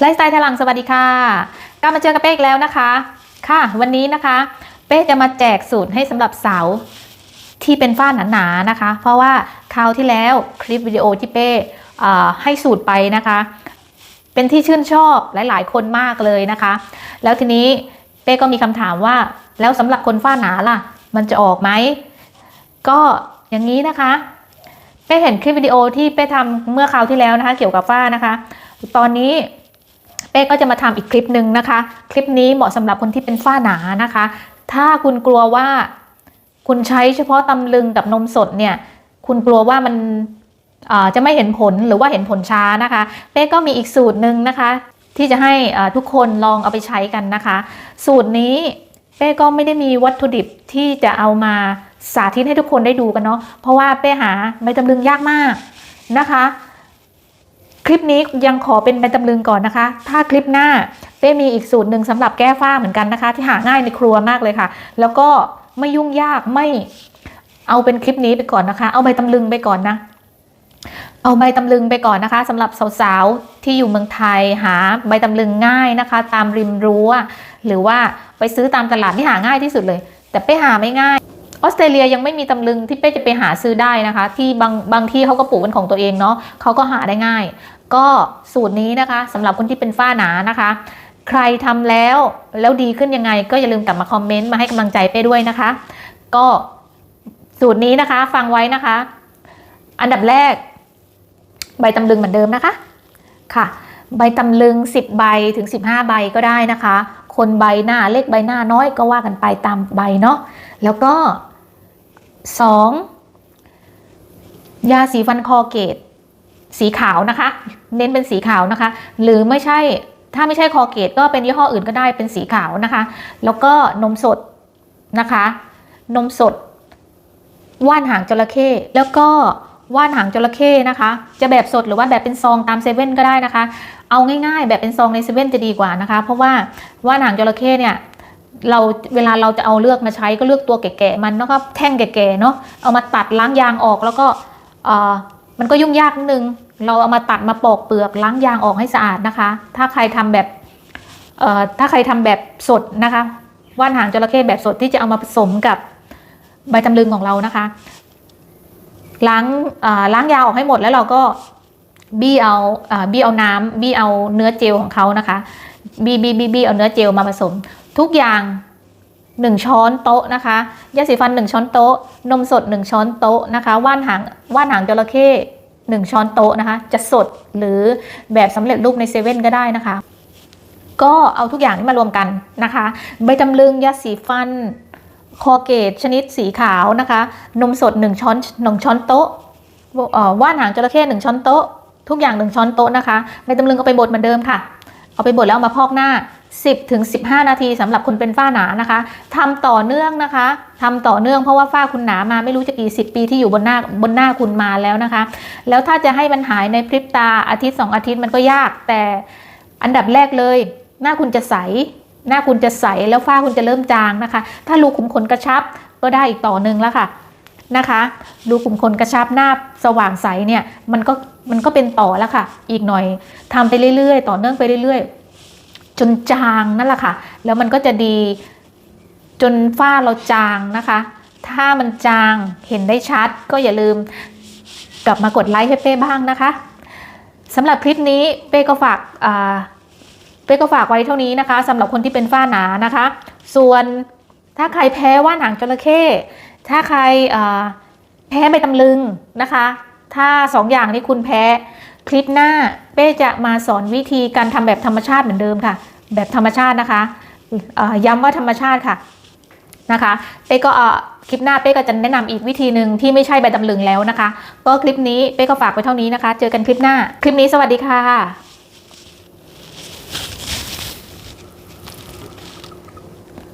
ไลฟ์สไตล์ทลังสวัสดีค่ะกลับมาเจอกับเป้อีกแล้วนะคะ ค่ะ วันนี้นะคะ เป้จะมาแจกสูตรให้สำหรับสาวที่เป็นฝ้าหนาๆนะคะ เพราะว่าคราวที่แล้วคลิปวิดีโอที่เป้ให้สูตรไปนะคะ เป็นที่ชื่นชอบหลายๆ คนมากเลยนะคะ แล้วทีนี้เป้ก็มีคำถามว่า แล้วสำหรับคนฝ้าหนาล่ะ มันจะออกไหมก็อย่างนี้นะคะเป้เห็นคลิปวิดีโอที่เป้ทำเมื่อคราวที่แล้วนะคะ เกี่ยวกับฝ้านะคะ ตอนนี้ เป้ก็จะมาทำอีกคลิปหนึ่งนะคะ คลิปนี้เหมาะสำหรับคนที่เป็นฝ้าหนานะคะ ถ้าคุณกลัวว่าคุณใช้เฉพาะตำลึงกับนมสดเนี่ย คุณกลัวว่ามันจะไม่เห็นผลหรือว่าเห็นผลช้านะคะ เป้ก็มีอีกสูตรหนึ่งนะคะ ที่จะให้ทุกคนลองเอาไปใช้กันนะคะ สูตรนี้เป้ก็ไม่ได้มีวัตถุดิบที่จะเอามาสาธิตให้ทุกคนได้ดูกันเนาะเพราะว่าเป้หาใบตำลึงยากมากนะคะ ลิปนี้ยังขอเป็นใบตำลึงก่อนนะคะ ถ้าคลิปหน้าเป้มีอีกสูตรหนึ่งสำหรับแก้ฝ้าเหมือนกันนะคะ ที่หาง่ายในครัวมากเลยค่ะ แล้วก็ไม่ยุ่งยากไม่เอาเป็นคลิปนี้ไปก่อนนะคะ เอาใบตำลึงไปก่อนนะ เอาใบตำลึงไปก่อนนะคะสำหรับสาวๆที่อยู่เมืองไทยหาใบตำลึงง่ายนะคะ ตามริมรั้วหรือว่าไปซื้อตามตลาดที่หาง่ายที่สุดเลย แต่เป้หาไม่ง่ายออสเตรเลียยังไม่มีตำลึงที่เป้จะไปหาซื้อได้นะคะ ที่บางบางที่เขาก็ปลูกเป็นของตัวเองเนาะเขาก็หาได้ง่าย ก็สูตรนี้นะคะสำหรับคนที่เป็นฝ้าหนานะคะ ใครทำแล้วแล้วดีขึ้นยังไง ก็อย่าลืมกลับมาคอมเมนต์มาให้กำลังใจเป้ด้วยนะคะ ก็สูตรนี้นะคะฟังไว้นะคะ อันดับแรก ใบตำลึงเหมือนเดิมนะคะค่ะ ใบตำลึง 10 ใบถึง 15 ใบก็ได้นะคะ คนใบหน้าเล็กใบหน้าน้อยก็ว่ากันไปตามใบเนาะแล้วก็ 2. ยาสีฟันคอเกต สีขาวนะคะ เน้นเป็นสีขาวนะคะ หรือไม่ใช่ถ้าไม่ใช่คอเกตก็เป็นยี่ห้ออื่นก็ได้เป็นสีขาวนะคะ แล้วก็นมสดนะคะ นมสด ว่านหางจระเข้แล้วก็ว่านหางจระเข้นะคะ จะแบบสดหรือว่าแบบเป็นซองตามเซเว่นก็ได้นะคะ เอาง่ายๆ แบบเป็นซองในเซเว่นจะดีกว่านะคะ เพราะว่าว่านหางจระเข้เนี่ยเราเวลาเราจะเอาเลือกมาใช้ก็เลือกตัวแก่ๆมันแล้วก็แท่งแก่ๆเนาะเอามาตัดล้างยางออกแล้วก็ มันก็ยุ่งยากนิดนึง เราเอามาตัดมาปอกเปลือกล้างยางออกให้สะอาดนะคะ ถ้าใครทำแบบเอ่อถ้าใครทำแบบสดนะคะว่านหางจระเข้แบบสดที่จะเอามาผสมกับใบตำลึงของเรานะคะ ล้างล้างยางออกให้หมดแล้วเราก็บี้เอาบี้เอาน้ำบี้เอาเนื้อเจลของเขานะคะบีบี้บี้บี้เอาเนื้อเจลมาผสม ทุกอย่าง หนึ่งช้อนโต๊ะนะคะยาสีฟันหนึ่งช้อนโต๊ะ นมสดหนึ่งช้อนโต๊ะนะคะ ว่านหางว่านหางจระเข้หนึ่งช้อนโต๊ะนะคะ จะสดหรือแบบสำเร็จรูปในเซเว่นก็ได้นะคะ ก็เอาทุกอย่างนี้มารวมกันนะคะ ใบตำลึงยาสีฟันคอเกตชนิดสีขาวนะคะ นมสด 1 ช้อนหนึ่งช้อนโต๊ะว่านหางจระเข้หนึ่งช้อนโต๊ะ ทุกอย่าง 1 ช้อนโต๊ะนะคะใบตำลึงก็ไปบดเหมือนเดิมค่ะ เอาไปบดแล้วเอามาพอกหน้า 10ถึง15 นาทีสำหรับคนเป็นฝ้าหนานะคะทำต่อเนื่องนะคะทำต่อเนื่องเพราะว่าฝ้าคุณหนามาไม่รู้จะกี่สิบปีที่อยู่บนหน้าบนหน้าคุณมาแล้วนะคะ แล้วถ้าจะให้มันหายในพริบตาอาทิตย์สองอาทิตย์มันก็ยาก แต่อันดับแรกเลย หน้าคุณจะใส หน้าคุณจะใสแล้วฝ้าคุณจะเริ่มจางนะคะ ถ้ารูขุมขนกระชับก็ได้อีกต่อหนึ่งแล้วค่ะนะคะรูขุมขนกระชับหน้าสว่างใสเนี่ยมันก็มันก็เป็นต่อแล้วค่ะ อีกหน่อยทำไปเรื่อยๆ ต่อเนื่องไปเรื่อยๆ จนจางนั่นแหละค่ะ แล้วมันก็จะดีจนฝ้าเราจางนะคะ ถ้ามันจางเห็นได้ชัด ก็อย่าลืมกลับมากดไลค์ให้เป้บ้างนะคะสำหรับคลิปนี้เป้ก็ฝากอ่าเป้ก็ฝากไว้เท่านี้นะคะสำหรับคนที่เป็นฝ้าหนานะคะ ส่วนถ้าใครแพ้ว่านหางจระเข้ถ้าใครอ่าแพ้ใบตำลึงนะคะ ถ้าสองอย่างนี้คุณแพ้คลิปหน้าเป้จะมาสอนวิธีการทำแบบธรรมชาติเหมือนเดิมค่ะ แบบธรรมชาตินะคะย้ำว่าธรรมชาติค่ะนะคะเป้ก็คลิปหน้าเป้ก็จะแนะนำอีกวิธีหนึ่งที่ไม่ใช่ใบดำลึงแล้วนะคะ ก็คลิปนี้เป้ก็ฝากไว้เท่านี้นะคะ เจอกันคลิปหน้า คลิปนี้สวัสดีค่ะ